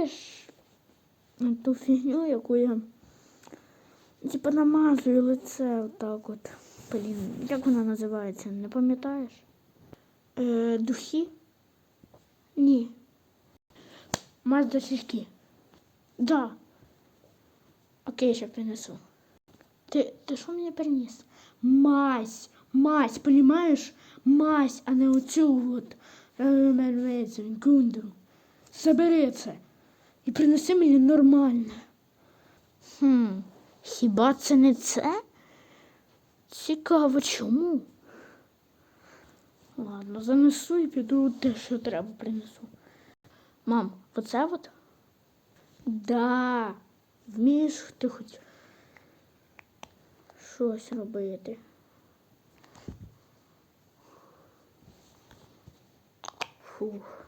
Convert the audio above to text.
пам'ятаєш ту фігню, яку я типа намазую лице отак от. Блін, як вона називається? Не пам'ятаєш? Е, духи? Ні. Мазь до сільки. Да. Окей, ще принесу. Ти, ти що мені приніс? Мазь, мазь, понимаешь? Мазь, а не оцю от е. Забери це і принеси мені нормальне. Хм, хіба це не це? Цікаво, чому? Ладно, занесу і піду те, що треба принесу. Мам, оце от? Да. Вмієш ти хоч щось робити. Фух.